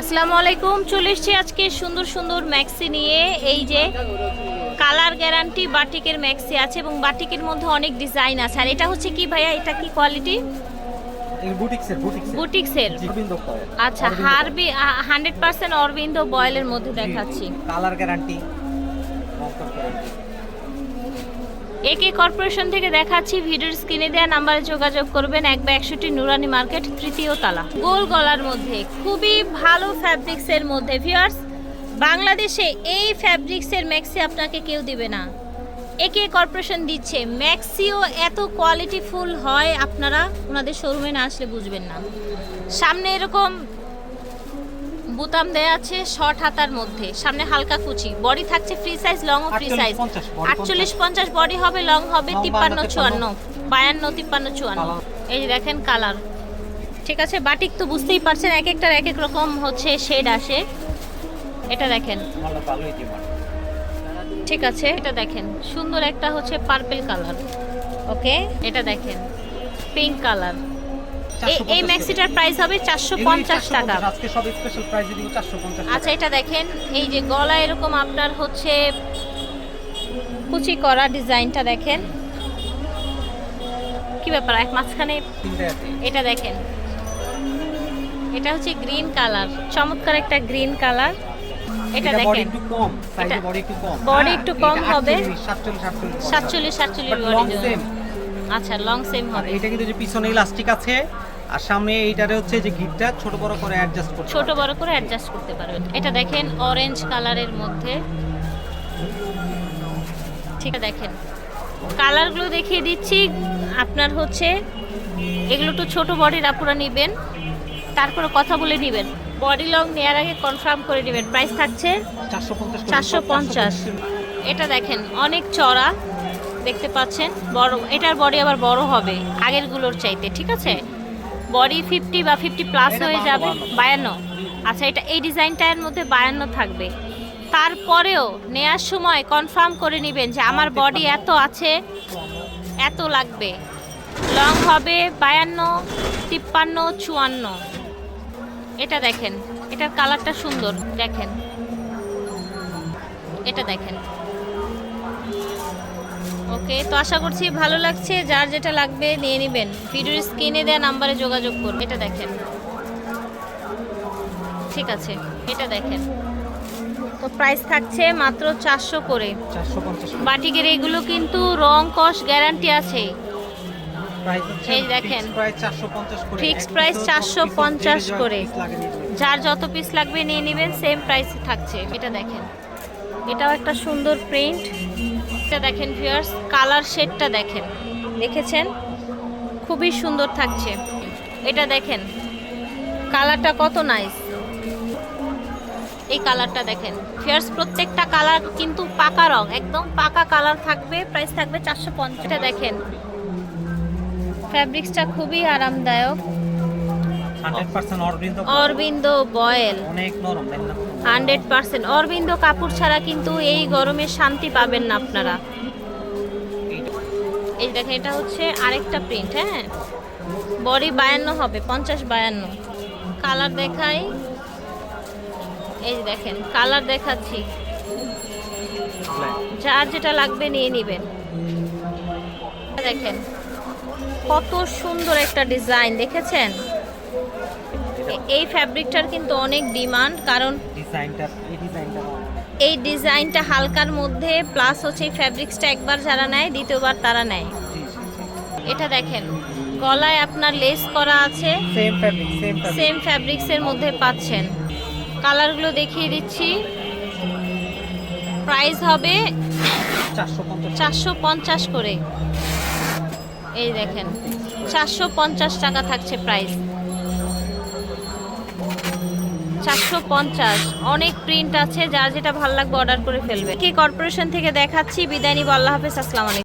আসসালামু আলাইকুম চলে এসছি আজকে সুন্দর সুন্দর ম্যাক্সি নিয়ে। এই যে কালার গ্যারান্টি বাটিকের ম্যাক্সি আছে এবং বাটিকের মধ্যে অনেক ডিজাইন আছে। আর এটা হচ্ছে কি ভাইয়া? এটা কি কোয়ালিটি বুটিক্সের আচ্ছা হারবি হান্ড্রেড পার্সেন্ট অরবিন্দ বয়েলের মধ্যে দেখাচ্ছি। Colour guarantee. একে কর্পোরেশন থেকে দেখাচ্ছি ভিডিওর স্ক্রিনে দেওয়া নাম্বারে যোগাযোগ করবেন এক বা একষট্টি নুরানি মার্কেট, তৃতীয় তালা। গোল গলার মধ্যে, খুবই ভালো ফ্যাব্রিক্সের মধ্যে। ভিউয়ার্স, বাংলাদেশে এই ফ্যাব্রিক্সের ম্যাক্সি আপনাকে কেউ দিবে না। একে কর্পোরেশন দিচ্ছে, ম্যাক্সিও এত কোয়ালিটিফুল হয় আপনারা, ওনাদের শোরুমে না আসলে বুঝবেন না। সামনে এরকম বুতাম দেয়া আছে শর্ট হাতার মধ্যে। সামনে হালকা কুচি। বডি থাকছে ফ্রি সাইজ লং ও ফ্রি সাইজ আটচল্লিশ পঞ্চাশ বডি হবে লং হবে তিপ্পান্ন চুয়ান্ন। বায়ান্ন তিপ্পান্ন চুয়ান্ন। এই যে দেখেন কালার। ঠিক আছে বাটিক তো বুঝতেই পারছেন এক একটার এক এক রকম হচ্ছে শেড আসে। এটা দেখেন। ঠিক আছে এটা দেখেন। সুন্দর একটা হচ্ছে পার্পল কালার। ওকে এটা দেখেন। Pink colour. এই এই ম্যাক্সিটার প্রাইস হবে চারশো পঞ্চাশ টাকা। আজকে সব স্পেশাল প্রাইস দিব 450 আচ্ছা এটা দেখেন এই যে গলা এরকম আপনার হচ্ছে কুচি করা ডিজাইনটা দেখেন। কি ব্যাপার এক মাঝখানে এটা দেখেন। এটা হচ্ছে গ্রিন কালার চমৎকার একটা গ্রিন কালার এটা দেখেন। একটু কম সাইজে বডি একটু কম। body একটু কম হবে। 47 47 সাতচল্লিশ সাতচল্লিশ লং বডি সেম আচ্ছা লং সেম হবে। এটা কিন্তু যে পিছনে ইলাস্টিক আছে আর সামনে এইটারে হচ্ছে যে গিটটা ছোট বড় করে অ্যাডজাস্ট করতে ছোট বড় করে অ্যাডজাস্ট করতে পারবেন এটা দেখেন অরেঞ্জ কালারের মধ্যে। ঠিক আছে দেখেন কালারগুলো দেখিয়ে দিচ্ছি। আপনার হচ্ছে এগুলো একটু ছোট বডির আপুরা নেবেন। তারপরে কথা বলে নেবেন। বডি লং নেওয়ার আগে কনফার্ম করে নেবেন। প্রাইস থাকছে চারশো পঞ্চাশ এটা দেখেন অনেক চড়া দেখতে পাচ্ছেন বড় এটার বডি আবার বড় হবে আগেরগুলোর চাইতে ঠিক আছে? বডি ফিফটি বা ফিফটি প্লাস হয়ে যাবে বায়ান্ন। আচ্ছা এটা এই ডিজাইনটার মধ্যে বায়ান্ন থাকবে। তারপরেও নেয়ার সময় কনফার্ম করে নেবেন যে আমার বডি এত আছে এত লাগবে। লং হবে বায়ান্ন তিপ্পান্ন চুয়ান্ন। এটা দেখেন এটার কালারটা সুন্দর দেখেন। এটা দেখেন। ওকে তো আশা করছি ভালো লাগছে। যার যেটা লাগবে নিয়ে নেবেন। ভিডিওর স্ক্রিনে দেওয়া নাম্বারে যোগাযোগ করুন। এটা দেখেন। ঠিক আছে এটা দেখেন। তো প্রাইস থাকছে মাত্র চারশো করে। 450 বাটিকের এগুলো কিন্তু রং কস গ্যারান্টি আছে। এই দেখেন। প্রাইস 450 করে। Fixed এক price piece হোক, 450 দশ piece হোক, যে করে। যার যত পিস লাগবে নিয়ে নেবেন সেম প্রাইসে থাকছে। এটা দেখেন। এটাও একটা সুন্দর প্রিন্ট এটা দেখেন ভিউয়ার্স কালার শেডটা দেখেন। দেখেছেন? খুবই সুন্দর থাকছে। এটা দেখেন। কালারটা কত নাইস এই কালারটা দেখেন। ফিয়ার্স প্রত্যেকটা কালার কিন্তু পাকা রং, একদম পাকা কালার থাকবে। প্রাইস থাকবে চারশো পঞ্চাশটা দেখেন। ফ্যাব্রিক্সটা খুবই আরামদায়ক। 100% Arvind voile. Hundred percent. Arvind কাপড় ছাড়া কিন্তু এই গরমে শান্তি পাবেন না আপনারা। এই দেখেন এটা হচ্ছে আরেকটা প্রিন্ট হ্যাঁ? বডি বায়ান্ন হবে পঞ্চাশ বায়ান্ন। কালার দেখাই। এই দেখেন কালার দেখাচ্ছি। যার যেটা লাগবে নিয়ে নেবেন। দেখেন কত সুন্দর একটা ডিজাইন দেখেছেন? এই ফ্যাব্রিকটার কিন্তু অনেক ডিমান্ড কারণ ডিজাইনটা এই ডিজাইনটা এই ডিজাইনটা হালকার মধ্যে প্লাস হচ্ছে এই ফ্যাব্রিক্সটা একবার যারা নেয় দ্বিতীয়বার তারা নেয়। এটা দেখেন গলায় আপনার লেস করা আছে। সেম ফ্যাব্রিক সেম ফ্যাব্রিক্সের মধ্যে পাচ্ছেন। কালারগুলো দেখিয়ে দিচ্ছি। প্রাইস হবে চারশো পঞ্চাশ। করে। এই দেখেন চারশো পঞ্চাশ টাকা থাকছে প্রাইস চারশো পঞ্চাশ। অনেক প্রিন্ট আছে, যার যেটা ভালো লাগবে অর্ডার করে ফেলবে। কি কর্পোরেশন থেকে দেখাচ্ছি, বিদায় নিব, আল্লাহ হাফেজ, আসসালামু আলাইকুম।